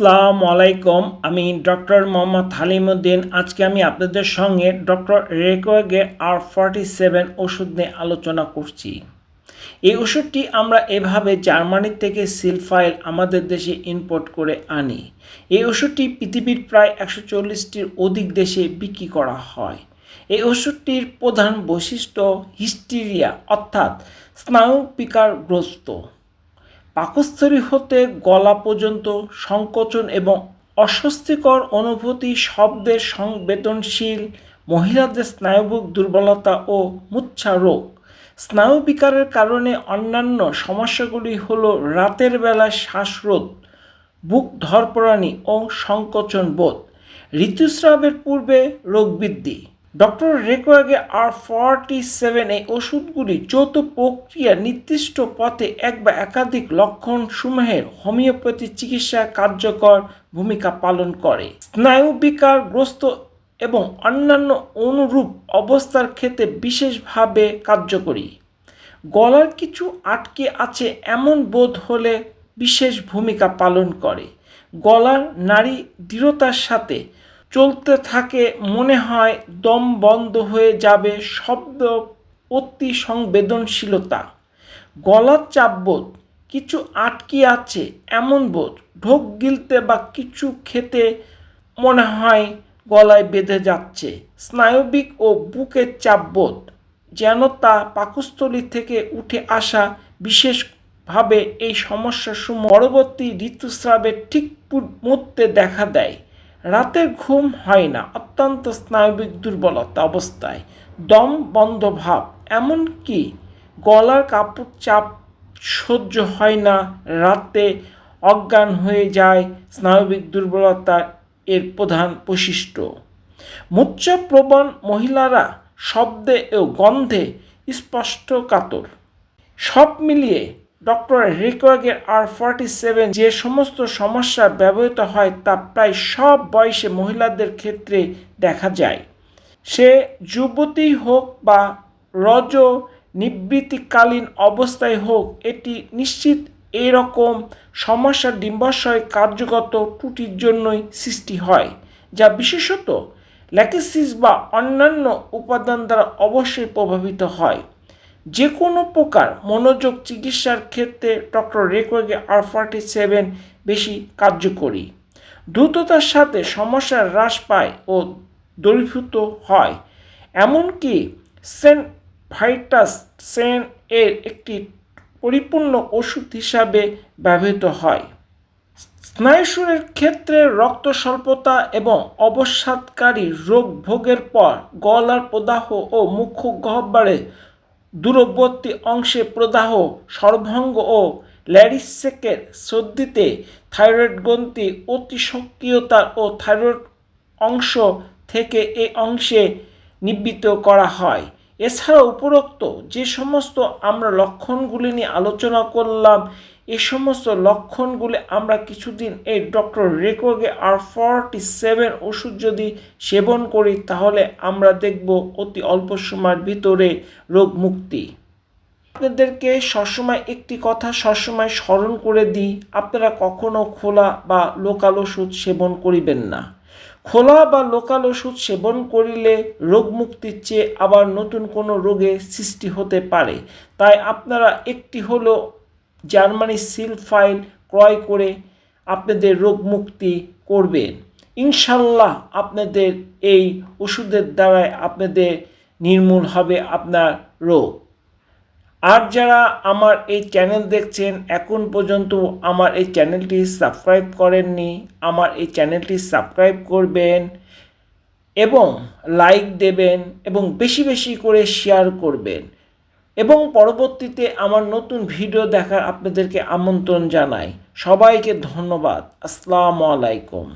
আসসালামু আলাইকুম, আমি ডক্টর মোহাম্মদ হালিমুদ্দিন। আজকে আমি আপনাদের সঙ্গে ডক্টর রেকোয়েগের আর ফর্টি সেভেন ওষুধ নিয়ে আলোচনা করছি। এই ওষুধটি আমরা এভাবে জার্মানি থেকে সিলফাইল আমাদের দেশে ইম্পোর্ট করে আনি। এই ওষুধটি পৃথিবীর প্রায় একশো চল্লিশটির অধিক দেশে বিক্রি করা হয়। এই ওষুধটির প্রধান বৈশিষ্ট্য হিস্টিরিয়া, অর্থাৎ স্নায়ু বিকারগ্রস্ত পাকস্থলী হতে গলা পর্যন্ত সংকোচন এবং অস্বস্তিকর অনুভূতি শব্দের সংবেদনশীল, মহিলাদের স্নায়ুবিক দুর্বলতা ও মুচ্ছা রোগ। স্নায়ু বিকারের কারণে অন্যান্য সমস্যাগুলি হল রাতের বেলায় শ্বাসরোধ, বুক ধরপড়ানি ও সংকোচন বোধ। ঋতুস্রাবের পূর্বে রোগ বৃদ্ধি। Doctor Reckeweg R forty seven এই ওষুধগুলি যৌথ প্রক্রিয়া নির্দিষ্ট পথে এক বা একাধিক লক্ষণ সমূহের হোমিওপ্যাথি চিকিৎসায় কার্যকর ভূমিকা পালন করে। স্নায়ু বিকারগ্রস্ত এবং অন্যান্য অনুরূপ অবস্থার ক্ষেত্রে বিশেষভাবে কার্যকরী। গলার কিছু আটকে আছে এমন বোধ হলে বিশেষ ভূমিকা পালন করে। গলার নারী দৃঢ়তার সাথে চলতে থাকে, মনে হয় দম বন্ধ হয়ে যাবে শব্দ অতি সংবেদনশীলতা। গলার চাপ বোধ, কিছু আটকে আছে এমন বোধ, ঢোক গিলতে বা কিছু খেতে মনে হয় গলায় বেঁধে যাচ্ছে। স্নায়বিক ও বুকের চাপ বোধ, যেন তা পাকস্থলী থেকে উঠে আসা, বিশেষভাবে এই সমস্যাসমূহ পরবর্তী ঋতুস্রাবের ঠিক মুহূর্তে দেখা দেয়। রাতের ঘুম হয় না, অত্যন্ত স্নায়বিক দুর্বলতা অবস্থায়। দম বন্ধ ভাব, এমনকি গলার কাপড় চাপ সহ্য হয় না, রাতে অজ্ঞান হয়ে যায়, স্নায়বিক দুর্বলতা এর প্রধান বৈশিষ্ট্য। মূর্ছাপ্রবণ মহিলারা শব্দে ও গন্ধে স্পষ্ট কাতর। সব মিলিয়ে ডক্টর রিকোয়াগের আর ফর্টি সেভেন যে সমস্ত সমস্যা ব্যবহৃত হয় তা প্রায় সব বয়সে মহিলাদের ক্ষেত্রে দেখা যায়। সে যুবতী হোক বা রজ নিবৃত্তিকালীন অবস্থায় হোক, এটি নিশ্চিত এরকম সমস্যা ডিম্বাশয় কার্যগত ত্রুটির জন্যই সৃষ্টি হয়, যা বিশেষত ল্যাকেসিস বা অন্যান্য উপাদান দ্বারা অবশ্যই প্রভাবিত হয়। যে কোনো প্রকার মনোযোগ চিকিৎসার ক্ষেত্রে ডক্টর রেকোয়াগে ফর্টি সেভেন বেশি কার্যকরী। দ্রুততার সাথে সমস্যা হ্রাস পায় ও দরিভূত হয়। এমনকি সেন্ট ভাইটাস সেন এর একটি পরিপূর্ণ ওষুধ হিসাবে ব্যবহৃত হয়। স্নায়ুসুরের ক্ষেত্রে রক্ত স্বল্পতা এবং অবসাদকারী রোগ ভোগের পর গলার প্রদাহ ও মুখ্য গহ্বরে দূরবর্তী অংশে প্রদাহ, সর্বাঙ্গ ও ল্যারিসেকের সর্দিতে থাইরয়েড গ্রন্থি অতি সক্রিয়তা ও থাইরয়েড অংশ থেকে এ অংশে নিবৃত করা হয়। এছাড়া উপরোক্ত যে সমস্ত আমরা লক্ষণগুলি নিয়ে আলোচনা করলাম এ সমস্ত লক্ষণগুলি আমরা কিছুদিন এই doctor Reckeweg R forty seven ওষুধ যদি সেবন করি, তাহলে আমরা দেখব অতি অল্প সময়ের ভিতরে রোগ মুক্তি। আপনাদেরকে সবসময় একটি কথা সবসময় স্মরণ করে দিই, আপনারা কখনো খোলা বা লোকাল ওষুধ সেবন করিবেন না। খোলা বা লোকাল ওষুধ সেবন করিলে রোগ মুক্তির চেয়ে আবার নতুন কোনো রোগে সৃষ্টি হতে পারে। তাই আপনারা একটি হলো জার্মানি সিল ফাইল ক্রয় করে আপনাদের রোগ মুক্তি করবেন ইনশাল্লাহ আপনাদের এই ওষুধের দ্বারায় আপনাদের নির্মূল হবে আপনার রোগ। আর যারা আমার এই চ্যানেল দেখছেন, এখন পর্যন্ত আমার এই চ্যানেলটি সাবস্ক্রাইব করেননি, আমার এই চ্যানেলটি সাবস্ক্রাইব করবেন এবং লাইক দেবেন এবং বেশি বেশি করে শেয়ার করবেন। এবং পরবর্তীতে আমার নতুন ভিডিও দেখার আপনাদেরকে আমন্ত্রণ জানাই। সবাইকে ধন্যবাদ। আসসালামু আলাইকুম।